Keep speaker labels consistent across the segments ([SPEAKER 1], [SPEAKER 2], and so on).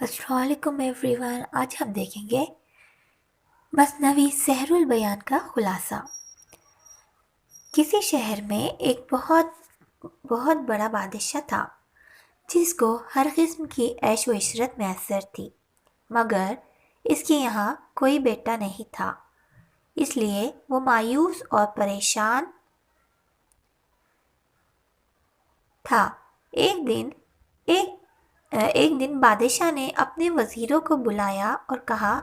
[SPEAKER 1] असलकुम एवरीवन आज हम देखेंगे मसनवी सहरुल बयान का खुलासा। किसी शहर में एक बहुत बहुत बड़ा बादशाह था, जिसको हर किस्म की ऐश व इशरत मैसर थी, मगर इसके यहाँ कोई बेटा नहीं था। इसलिए वो मायूस और परेशान था। एक दिन एक एक दिन बादशाह ने अपने वज़ीरों को बुलाया और कहा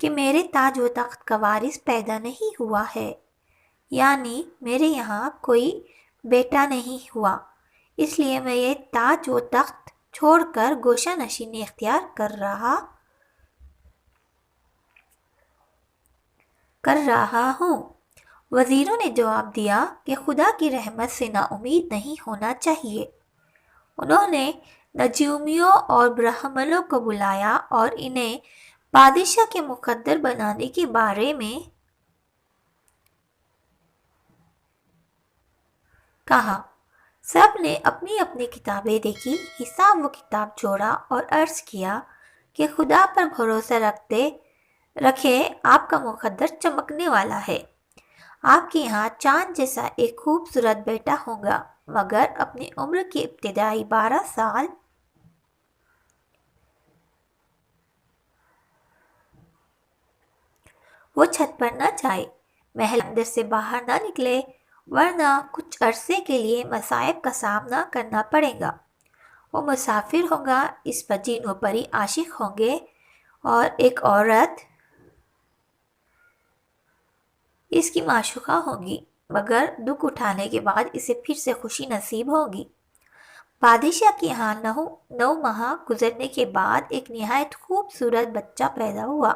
[SPEAKER 1] कि मेरे ताज व तख्त का वारिस पैदा नहीं हुआ है। यानी मेरे यहाँ कोई बेटा नहीं हुआ। इसलिए मैं ये ताज व तख्त छोड़कर गोशा नशीन इख्तियार कर रहा कर रहा हूँ। वज़ीरों ने जवाब दिया कि खुदा की रहमत से नाउमीद नहीं होना चाहिए। उन्होंने नजूमियों और ब्राह्मणों को बुलाया और इन्हें बादशाह के मुकद्दर बनाने के बारे में कहा। सबने अपनी अपनी किताबें देखी, हिसाब व किताब जोड़ा और अर्ज़ किया कि खुदा पर भरोसा रखते, रखे आपका मुकद्दर चमकने वाला है। आपके यहाँ चाँद जैसा एक खूबसूरत बेटा होगा। मगर अपनी उम्र की इब्तदाई बारह साल। वो छत पर न जाए, महल अंदर से बाहर ना निकले, वरना कुछ अरसे के लिए मसायब का सामना करना पड़ेगा। वो मुसाफिर होगा, इस पर जिन परी आशिक होंगे और एक औरत इसकी माशुका होगी। मगर दुख उठाने के बाद इसे फिर से खुशी नसीब होगी। बादशाह के यहाँ नौ नौ माह गुजरने के बाद एक नहायत खूबसूरत बच्चा पैदा हुआ।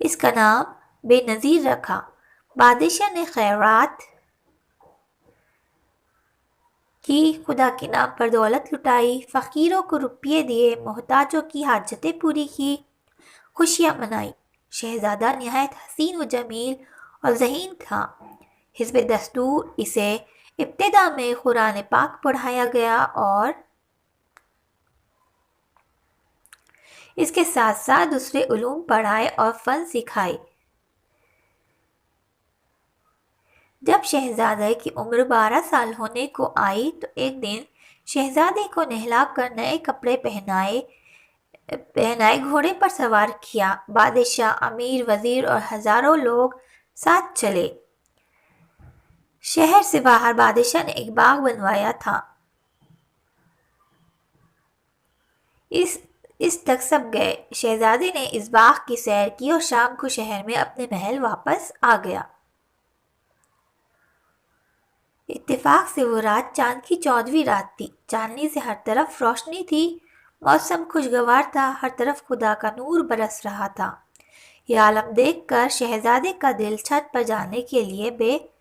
[SPEAKER 1] इसका नाम बेनज़ीर रखा। बादशाह ने खैरात की, खुदा के नाम पर दौलत लुटाई, फ़कीरों को रुपये दिए, मोहताजों की हाजतें पूरी की, खुशियाँ मनाई। शहजादा नहायत हसीन व जमील और जहीन था। हिजब दस्तूर इसे इब्तदा में कुरान पाक पढ़ाया गया और इसके साथ साथ दूसरे उलूम पढ़ाए और फन सिखाए। जब शहजादे की उम्र बारह साल होने को आई तो एक दिन शहजादे को नहला कर नए कपड़े पहनाए पहनाए, घोड़े पर सवार किया। बादशाह, अमीर, वज़ीर और हज़ारों लोग साथ चले। शहर से बाहर बादशाह ने एक बाग बनवाया था। इस इस तक सब गए। शहजादे ने इस बाग की सैर की और शाम को शहर में अपने महल वापस आ गया। इत्तेफाक से वो रात चाँद की चौदहवीं रात थी। चांदनी से हर तरफ़ रोशनी थी। मौसम खुशगवार था। हर तरफ़ खुदा का नूर बरस रहा था। यह आलम देखकर शहजादे का दिल छत पर जाने के लिए बे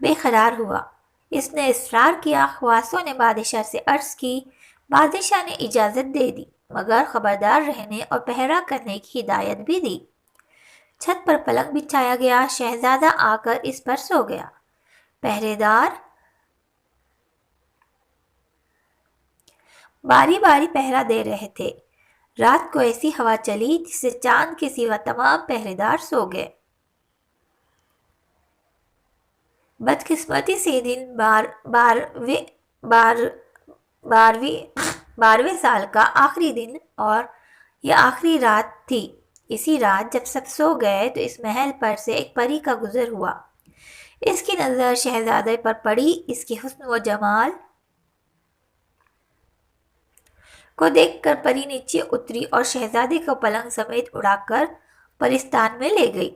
[SPEAKER 1] बेकरार हुआ। इसने इसरार किया ख्वासों ने बादशाह से अर्ज़ की। बादशाह ने इजाज़त दे दी, मगर खबरदार रहने और पहरा करने की हिदायत भी दी। छत पर पलंग बिछाया गया, शहजादा आकर इस पर सो गया। पहरेदार बारी बारी पहरा दे रहे थे। रात को ऐसी हवा चली जिससे चाँद के सिवा तमाम पहरेदार सो गए। बदकिस्मती से दिन बार बारहवें बार बारहवीं बारहवें साल का आखिरी दिन और यह आखिरी रात थी। इसी रात जब सब सो गए तो इस महल पर से एक परी का गुजर हुआ। इसकी नज़र शहजादे पर पड़ी। इसके हुस्न व जमाल को देखकर परी नीचे उतरी और शहजादे को पलंग समेत उड़ाकर परिस्तान में ले गई।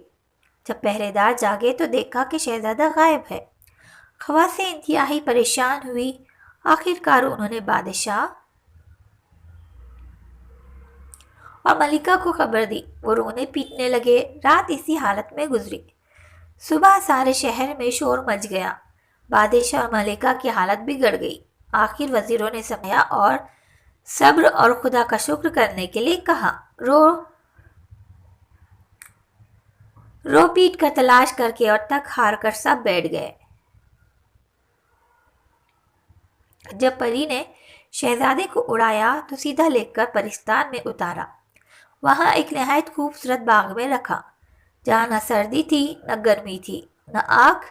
[SPEAKER 1] जब पहरेदार जागे तो देखा कि शहजादा गायब है। खवा से इंतहाई परेशान हुई। आखिरकार उन्होंने बादशाह और मलिका को खबर दी। वो रोने पीटने लगे। रात इसी हालत में गुजरी। सुबह सारे शहर में शोर मच गया। बादशाह और मलिका की हालत बिगड़ गई। आखिर वजीरों ने समझा और सब्र और खुदा का शुक्र करने के लिए कहा। रो रो पीट कर तलाश करके और तक हार कर सब बैठ गए। जब परी ने शहजादे को उड़ाया तो सीधा लेकर परिस्तान में उतारा। वहाँ एक नहायत खूबसूरत बाग में रखा, जहाँ न सर्दी थी, न गर्मी थी, न आग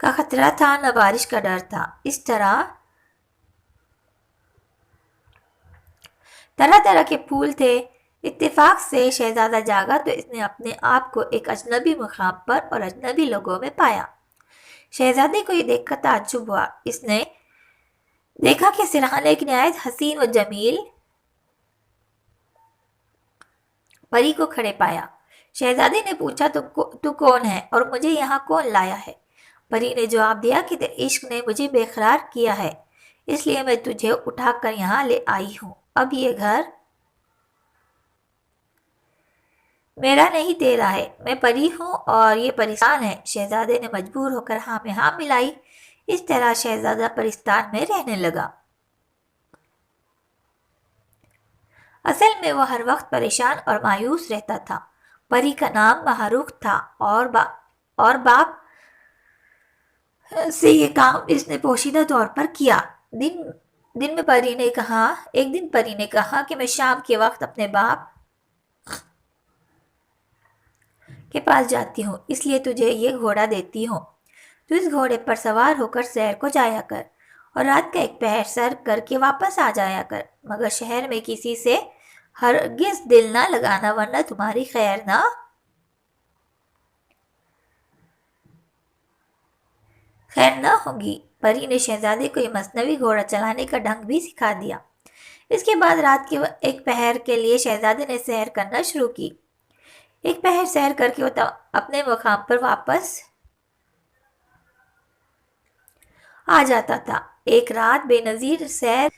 [SPEAKER 1] का खतरा था, न बारिश का डर था। इस तरह तरह तरह के फूल थे इत्तेफाक से शहजादा जागा तो इसने अपने आप को एक अजनबी मुकाम पर और अजनबी लोगों में पाया। शहजादे को ये देखकर ताज्जुब हुआ। इसने देखा कि सिरहाना एक नहायत हसीन व जमील परी को खड़े पाया। शहजादे ने पूछा तुमको तू कौन है और मुझे यहाँ कौन लाया है? परी ने जवाब दिया कि इश्क ने मुझे बेकरार किया है, इसलिए मैं तुझे उठाकर यहाँ ले आई हूँ। अब ये घर मेरा नहीं तेरा है। मैं परी हूँ और ये परेशान है। शहजादे ने मजबूर होकर हाँ में हाँ मिलाई। इस तरह शहजादा परिस्तान में रहने लगा। असल में वह हर वक्त परेशान और मायूस रहता था। परी का नाम महारूख था और बा, और बाप से ये काम इसने पोशीदा तौर पर किया। दिन दिन में परी ने कहा, एक दिन परी ने कहा कि मैं शाम के वक्त अपने बाप के पास जाती हूँ, इसलिए तुझे ये घोड़ा देती हूँ। तू इस घोड़े पर सवार होकर शहर को जाया कर और रात का एक पहर सर करके वापस आ जाया कर, मगर शहर में किसी से हरगिज दिल ना लगाना, वरना तुम्हारी खैर ना। खैर ना होगी, परी ने शहजादे को यह मसनवी घोड़ा चलाने का ढंग भी सिखा दिया। इसके बाद रात के एक पहर के लिए शहजादे ने सैर करना शुरू की। एक पहर सैर करके वो अपने मुकाम पर वापस आ जाता था। एक रात बेनजीर सैर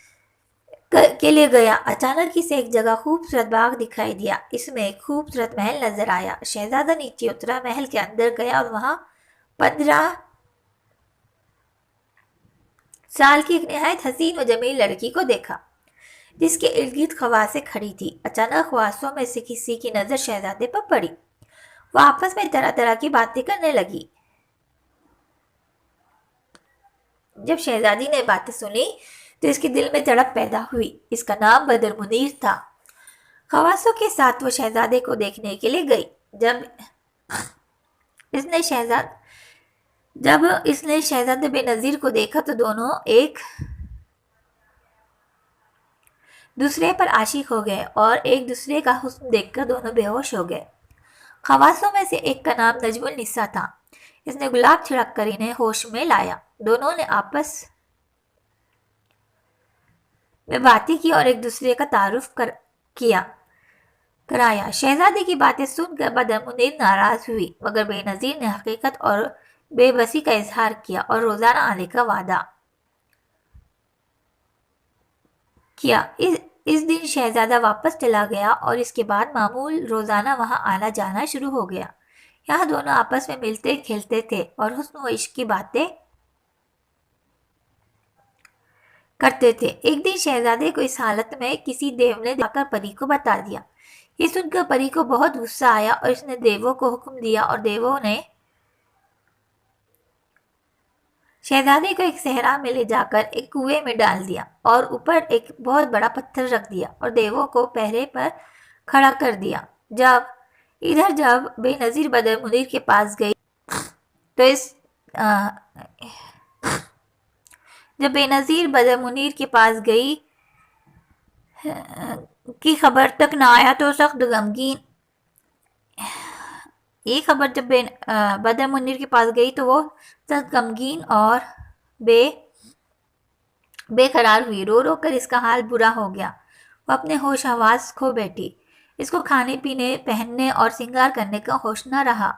[SPEAKER 1] के लिए गया। अचानक ही से एक जगह खूबसूरत बाग दिखाई दिया। इसमें एक खूबसूरत महल नज़र आया। शहजादा नीचे उतरा, महल के अंदर गया और वहाँ पंद्रह साल की एक नहायत हसीन व जमील लड़की को देखा। जिसके इर्द गिर्द खवासे खड़ी थी। अचानक खवासों में से किसी की नज़र शहजादे पर पड़ी। वह आपस में तरह तरह की बातें करने लगी। जब शहजादी ने बातें सुनी तो इसके दिल में तड़प पैदा हुई। इसका नाम बदर मुनीर था। खवासों के साथ वो शहजादे को देखने के लिए गई। जब इसने शहजाद, जब इसने शहजादे बेनज़ीर को देखा तो दोनों एक दूसरे पर आशिक हो गए और एक दूसरे का हुस्न देखकर दोनों बेहोश हो गए। खवासों में से एक का नाम नजमुल निस्सा था। इसने गुलाब छिड़क कर इन्हें होश में लाया। दोनों ने आपस में बातें की और एक दूसरे का तारुफ कर, किया, कराया। शहजादे की बातें सुनकर बदमुनीर नाराज़ हुई, मगर बेनजीर ने हकीकत और बेबसी का इजहार किया और रोज़ाना आने का वादा किया। इस इस दिन शहजादा वापस चला गया और इसके बाद मामूल रोज़ाना वहाँ आना जाना शुरू हो गया। यहाँ दोनों आपस में मिलते खेलते थे और हुस्न इश्क की बातें करते थे। एक दिन शहजादे को इस हालत में किसी देव ने जाकर परी को बता दिया। ये सुनकर परी को बहुत गुस्सा आया और इसने देवों को हुक्म दिया और देवों ने शहजादे को एक सहरा में ले जाकर एक कुएँ में डाल दिया और ऊपर एक बहुत बड़ा पत्थर रख दिया और देवों को पहरे पर खड़ा कर दिया। जब इधर जब बेनज़ीर बदर मुनीर के पास गई तो इस आ, जब बेनज़ीर बदर मुनीर के पास गई की खबर तक ना आया तो सख्त गमगीन ये खबर जब बे बदर मुनिर के पास गई तो वो सख्त गमगीन और बे, बेकरार हुई। रो रो कर इसका हाल बुरा हो गया। वो अपने होश आवाज़ खो बैठी। इसको खाने पीने पहनने और सिंगार करने का होश ना रहा।